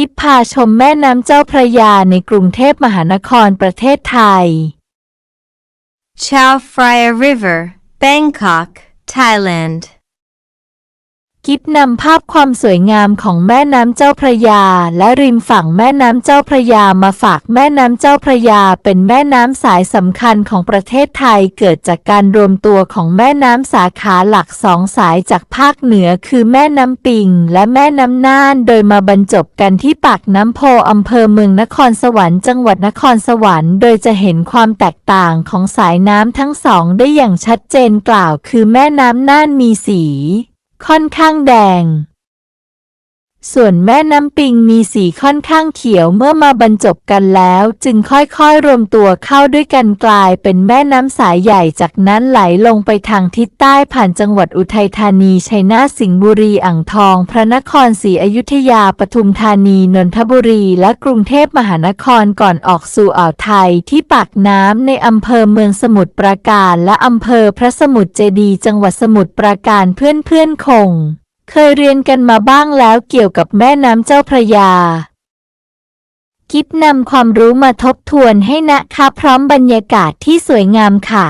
กิฟพาชมแม่น้ำเจ้าพระยาในกรุงเทพมหานครประเทศไทย Chao Phraya River, Bangkok, Thailand. กิฟนำภาพความสวยงามของแม่น้ำเจ้าพระยา และริมฝั่งแม่น้ำเจ้าพระยามาฝากแม่น้ำเจ้าพระยา เป็นแม่น้ำสายสำคัญของประเทศไทยเกิดจากการรวมตัวของแม่น้ำสาขาหลักสองสายจากภาคเหนือคือแม่น้ำปิง และแม่น้ำน่าน โดยมาบรรจบกันที่ปากน้ำโพอำเภอเมืองนครสวรรค์จังหวัดนครสวรรค์ โดยจะเห็นความแตกต่างของสายน้ำทั้งสองได้อย่างชัดเจนกล่าว คือแม่น้ำน่านมีสี ค่อนข้างแดง ส่วนแม่น้ำปิงมีสีค่อนข้างเขียวเมื่อมาบรรจบกันแล้ว จึงค่อยๆ รวมตัวเข้าด้วยกันกลายเป็นแม่น้ำสายใหญ่จากนั้นไหลลงไปทางทิศใต้ผ่านจังหวัดอุทัยธานีชัยนาทสิงห์บุรีอ่างทอง พระนครศรีอยุธยาปทุมธานีนนทบุรี และกรุงเทพมหานครก่อนออกสู่อ่าวไทยที่ปากน้ำในอำเภอเมืองสมุทรปราการ และอำเภอพระสมุทรเจดี จังหวัดสมุทรปราการเพื่อนๆคง เคยเรียนกันมาบ้างแล้วเกี่ยวกับแม่น้ำเจ้าพระยาคิดนำความรู้มาทบทวนให้นะคะพร้อมบรรยากาศที่สวยงามค่ะ